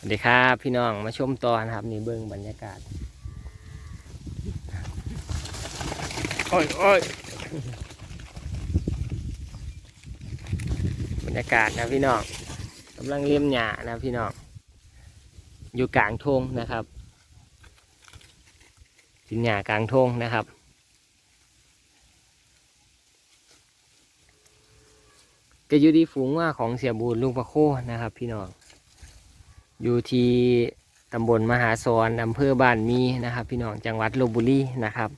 สวัสดีครับพี่น้องมาชมตอนครับนี่เบิ้งบรรยากาศโอ้ยโอ้ยบรรยากาศนะพี่น้องกำลังเลี้ยมหญ้านะพี่น้องอยู่กลางทงนะครับกินหญ้ากลางทงนะครับก็อยู่ที่ฝูงว่าของเสียบูรลูกพระโคนะครับพี่น้อง อยู่ที่ตำบลมหาสอนอำเภอบ้านมีนะครับ พี่น้องจังหวัดลบบุรีนะครับ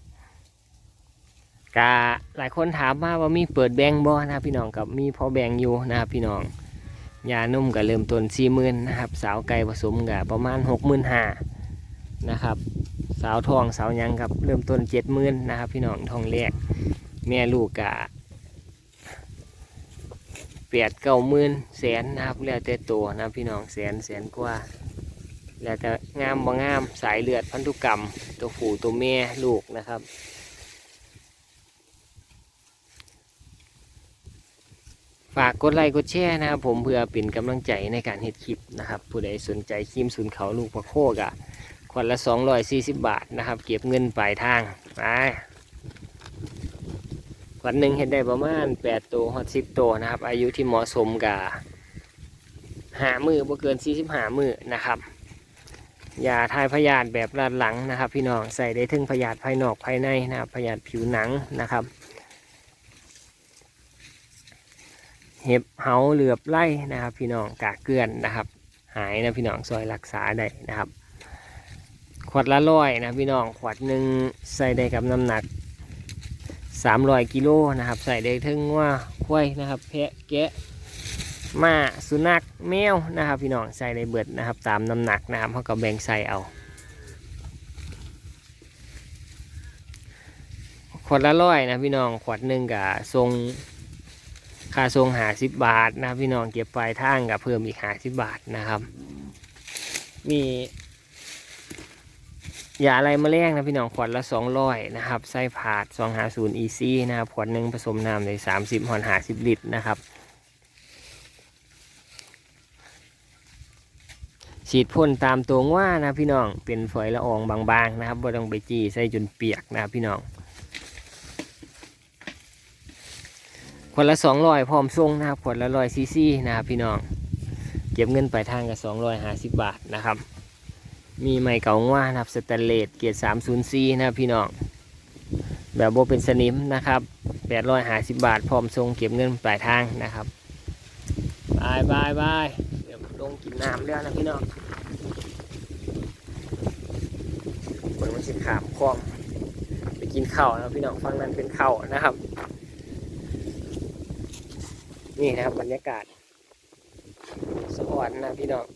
กาหลายคนถามมาว่ามีเปิดแบงค์บ่นะครับพี่น้องกับมีพอแบงค์อยู่นะครับพี่น้องยานุ่มก็เริ่มต้นสี่หมื่นนะครับสาวไก่ผสมกับประมาณหกหมื่นห้านะครับ สาวทองสาวยังกับเริ่มต้นเจ็ดหมื่นนะครับ พี่น้องทองแรกแม่ลูกกะ แปดเก้าหมื่นแสนนะครับแล้วแต่ตัวนะพี่น้องแสนแสนกว่า แล้วแต่งามบ่งงามสายเลือดพันธุกรรม ตัวผู้ตัวแม่ลูกนะครับฝากกดไลค์กดแชร์นะครับผมเพื่อเป็นกำลังใจในการเฮ็ดคลิปนะครับผู้ใดสนใจครีมศูนย์เขาลูกพระโคกอะขวดละ 240 บาทนะครับ เก็บเงินปลายทางไป วันหนึ่งเห็นได้ประมาณแปดตัวฮอตสิบตัวนะครับ อายุที่เหมาะสมกับหามือบ่เกินสี่สิบหามือนะครับยาทายพยาธิแบบลาดหลังนะครับ พี่น้องใส่ได้ถึงพยาธิภายนอกภายในนะครับพยาธิผิวหนังนะครับ เห็บเหาเหลือบไล่นะครับ พี่น้องกากเกลือนนะครับ หายนะพี่น้องซอยรักษาได้นะครับ ขวดละร้อยนะพี่น้องขวดหนึ่งใส่ได้กับน้ำหนัก สามร้อยกิโลนะครับ ใส่ได้ทั้งว่าควายนะครับ แพะแกะมาสุนัขแมวนะครับ พี่น้องใส่ได้เบิดนะครับ ตามน้ำหนักนะครับเขาก็แบ่งใส่เอาขวดละร้อยนะพี่น้องขวดหนึ่งกับทรงค่าทรงหาสิบบาทนะพี่น้องเก็บปลายทางกับเพิ่มอีกหาสิบบาทนะครับ มี ยาอะไรมาแรงนะพี่น้องขวดละสองร้อยนะครับไส้ผาดสองหาศูนย์อีซีนะครับขวดหนึ่งผสมน้ำในสามสิบหอนหาสิบลิตรนะครับฉีดพ่นตามตัวว่านะพี่น้องเป็นฝอยละอองบางๆนะครับบ่ต้องไปจี้ใส่จนเปียกนะครับพี่น้องขวดละสองร้อยพร้อมส่งนะครับขวดละร้อยซีซีนะครับพี่น้อง เก็บเงินปลายทางกับสองร้อยห้าสิบบาทนะครับ มีไม้เก่าว่านะครับสแตนเลสเกียร์304นะครับพี่น้อง แบบโบเป็นสนิมนะครับ850บบาท พร้อมส่งเก็บเงินปลายทางนะครับบายบายบายเดี๋ยวลงกินน้ำแล้วนะพี่น้องเปิดมันสิขามคลองไปกินข้าวนะพี่น้องฟังนั้นเป็นข้าวนะครับ นี่นะครับบรรยากาศสวรรค์นะพี่น้อง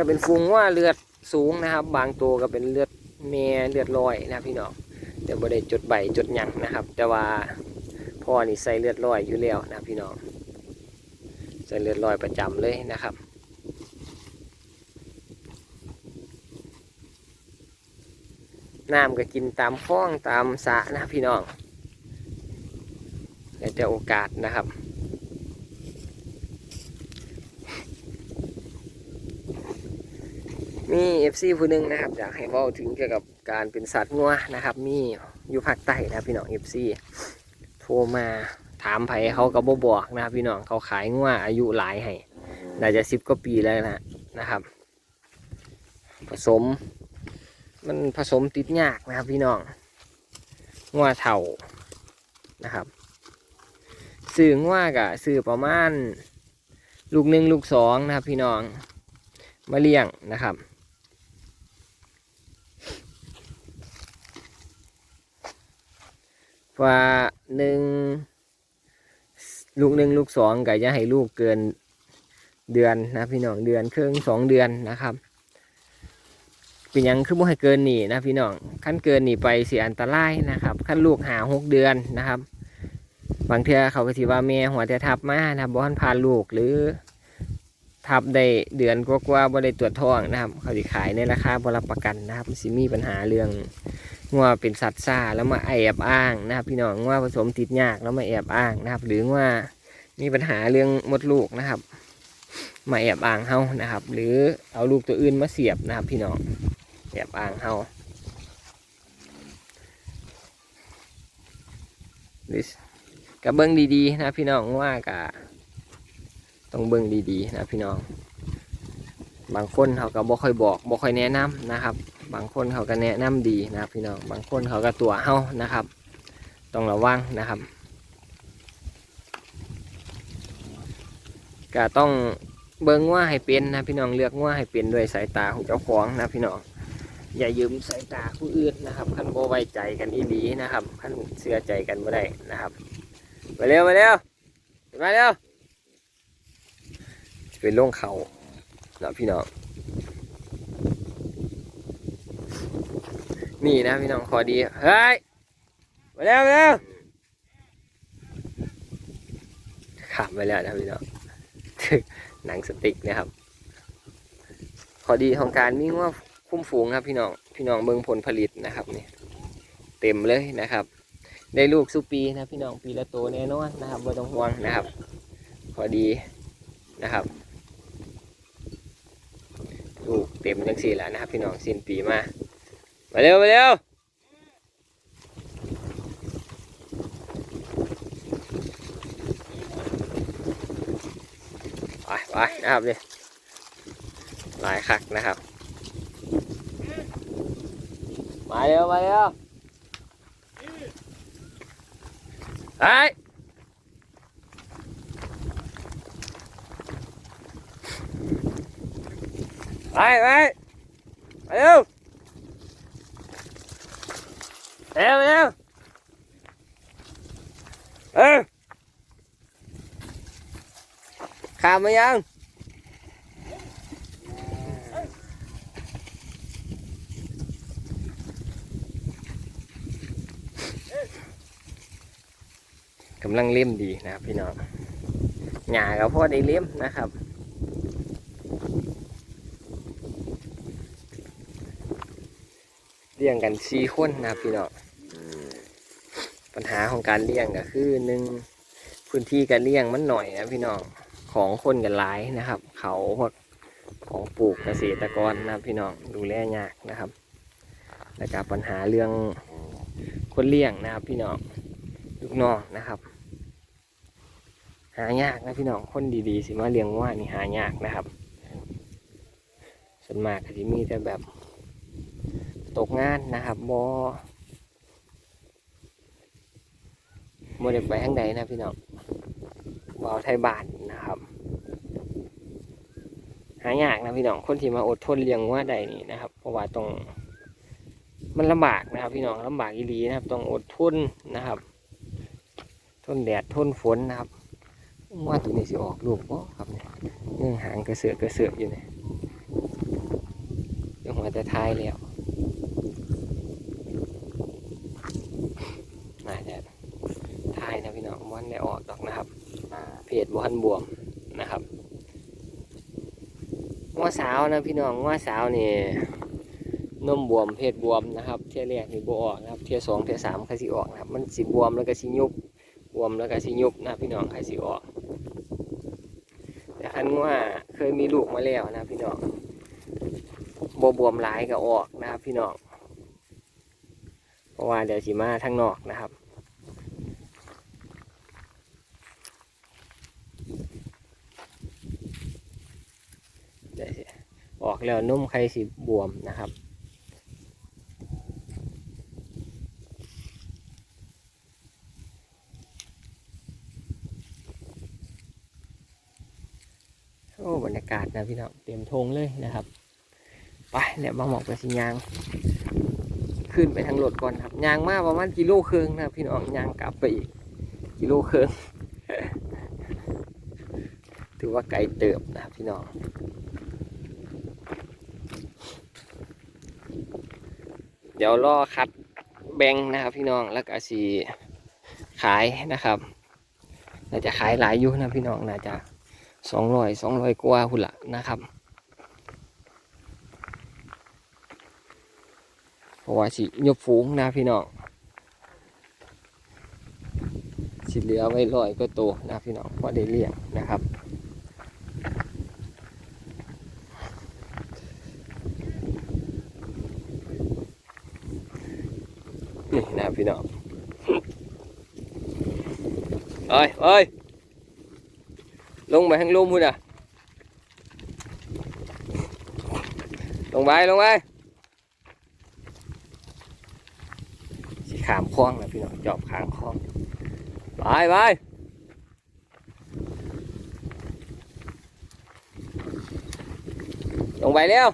ก็เป็นฟูงว่าเลือดสูงนะครับ บางตัวก็เป็นเลือดเมียเลือดลอยนะพี่น้องแต่บ่ได้จดใบจดหยังนะครับ แต่ว่าพ่อนี่ใส่เลือดลอยอยู่แล้วนะพี่น้องใส่เลือดลอยประจำเลยนะครับน้ำก็กินตามคลองตามสะนะพี่น้องแล้วแต่โอกาสนะครับ มีเอฟซีผู้หนึ่งนะครับอยากให้เว้าถึงเกี่ยวกับการเป็นสัตว์งัวนะครับ มีอยู่ภาคใต้นะพี่น้องเอฟซีโทรมาถามไผเขาก็บ่บอกนะครับพี่น้องเขาขายงัวอายุหลายให้น่าจะสิบกว่าปีแล้วนะนะครับ ผสม มันผสมติดยากนะครับพี่น้องงัวเถ่านะครับซื้องัวกะซื้อประมาณ ลูกหนึ่งลูกสองนะครับพี่น้องมาเลี้ยงนะครับ ว่าหนึ่งลูกหนึ่งลูกสองก็จะให้ลูกเกินเดือนนะพี่น้องเดือนครึ่งสองเดือนนะครับ เป็นยังคือบ่ให้เกินนี่นะพี่น้องขั้นเกินนี่ไปเสียอันตรายนะครับขั้นลูกหาหกเดือนนะครับ บางเทื่อเขาก็สิว่าแม่หัวจะทับมานะครับบ่ทันพาลูกหรือ ทับได้เดือนกว่าๆบ่ได้ตรวจท้องนะครับ เขาสิขายในราคาบรับประกันนะครับมันสิมีปัญหาเรื่องงัวเป็นสัตว์ซ่าแล้วมาแอบอ้างนะครับ พี่น้องงัวผสมติดยากแล้วมาแอบอ้างนะครับ หรือว่ามีปัญหาเรื่องมดลูกนะครับ มาแอบอ้างเฮานะครับ หรือเอาลูกตัวอื่นมาเสียบนะครับ พี่น้องแอบอ้างเฮาหรือกับเบิ้งดีๆนะพี่น้องว่ากะ ต้องเบิ้งดีๆนะพี่น้อง บางคนเขาก็บ่ค่อยบอกบ่ค่อยแนะนำนะครับ บางคนเขาก็แนะนำดีนะพี่น้อง บางคนเขาก็ตัวเฮานะครับ ต้องระวังนะครับก็ต้องเบิ้งว่าให้เป็นนะพี่น้องเลือกว่าให้เป็นด้วยสายตาของเจ้าของนะพี่น้องอย่ายืมสายตาผู้อื่นนะครับขั้นบ่ไว้ใจกันอีหลีนะครับขั้นเชื่อใจกันไม่ได้นะครับ มาเร็วมาเร็วมาเร็ว เป็นโร่งเขานะพี่น้อง นี่นะพี่น้องขอดี เฮ้ย มาเร็วมาเร็วขับไปแล้วนะพี่น้องหนังสติ๊กนะครับ ขอดีของการมีว่าคุ้มฝูงครับพี่น้อง พี่น้องเบิ่งผลผลิตนะครับนี่เต็มเลยนะครับ ได้ลูกสุปีนะพี่น้องปีละโตแน่นอนนะครับไม่ต้องห่วงนะครับ พอดีนะครับ ลูกเต็มจังสี่แล้วนะครับ พี่น้องสิ้นปีมา มาเร็วมาเร็วไปไปนะครับนี่หลายคักนะครับ มาเร็วมาเร็วไป ไปไปมาเร็วเร็วเร็วเออข้ามมายังกำลังเล่มดีนะครับพี่น้องหญ้าก็พอได้เล่มนะครับ เลี้ยงกันสี่คนนะครับพี่น้องปัญหาของการเลี้ยงก็คือหนึ่งพื้นที่การเลี้ยงมันหน่อยนะพี่น้องของคนกันหลายนะครับ เขาพวกของปลูกเกษตรกรนะพี่น้องดูแลยากนะครับแล้วก็ปัญหาเรื่องคนเลี้ยงนะครับ พี่น้องลูกน้องนะครับ หายากนะพี่น้องคนดีๆสิมาเลี้ยงว่านี่หายากนะครับส่วนมากก็จะมีแต่แบบ ตกงานนะครับบโมเดลไปทางใดนะพี่น้องบเอาไทยบานนะครับ หายากนะพี่น้องคนที่มาอดทนเลี้ยงว่าใดนี่นะครับ เพราะว่าต้องมันลำบากนะครับ พี่น้องลำบากอีหลีนะครับ ต้องอดทนนะครับ ทนแดดทนฝนนะครับว่าตัวนี้สิออกลูกบ่ครับเนี่ยเนื่องหางกระเสือกกระเสือกอยู่เนี่ยยังหัวจะท้ายแล้วน่าจะท้ายนะพี่น้องวันได้ออกดอกนะครับ เพจบันบวมนะครับง้อสาวนะพี่น้องง้อสาวนี่นมบวมเพศบวมนะครับเที่ยแรกนี่บออกนะครับ เทียสองเทียสามใครสิออกนะครับมันสิบวมแล้วก็สิยุบบวมแล้วก็สิยุบนะพี่น้องใครสิออกแต่คันว่าเคยมีลูกมาแล้วนะพี่น้องบวบวมหลายก็ออกนะครับพี่น้องเพราะว่าเดี๋ยวสิมาทางนอกนะครับ เดี๋ยวสิ อกแล้วนุ่มใครสิบวมนะครับโอ้บรรยากาศนะพี่น้องเต็มทงเลยนะครับ ไปเดี๋ยวมาหมอกไปสิยาง ขึ้นไปทางรถก่อนครับยางมาประมาณกิโลครึ่งนะพี่น้องยางกลับไปอีกกิโลครึ่งถือว่าไกลเติบนะครับพี่น้อง เดี๋ยวรอคัดแบงค์นะครับ พี่น้องแล้วก็สีขายนะครับน่าจะขายหลายอยู่นะพี่น้องน่าจะสองร้อยสองร้อยกว่าพุ่นละนะครับเพราะว่าสิยกฝูงนะพี่น้องสิเหลือไว้ร้อยก็โตนะพี่น้องพอได้เลี้ยงนะครับ นี่นะ พี่น้องเอ้ยเอ้ยลงไปข้างลุ่มพุ่นอะลงไปลงไปสีขามคล้องนะพี่น้องจอบขางคล้องไปไปลงไปเร็ว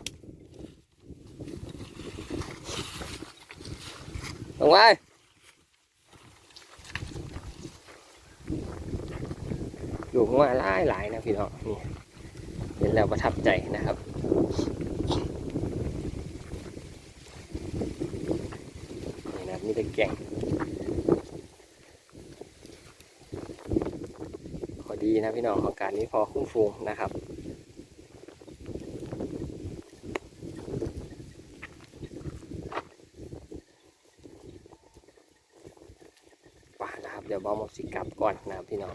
ลงไปอยู่ข้า งว่าหลายหลายนะพี่น้องนี่เห็นแล้วประทับใจนะครับนี่นะมีแต่แก่งขอดีนะพี่น้องของการนี้พอคุ้มฟูงนะครับป่านะครับเดี๋ยวบอมสิกลับก่อนนะพี่น้อง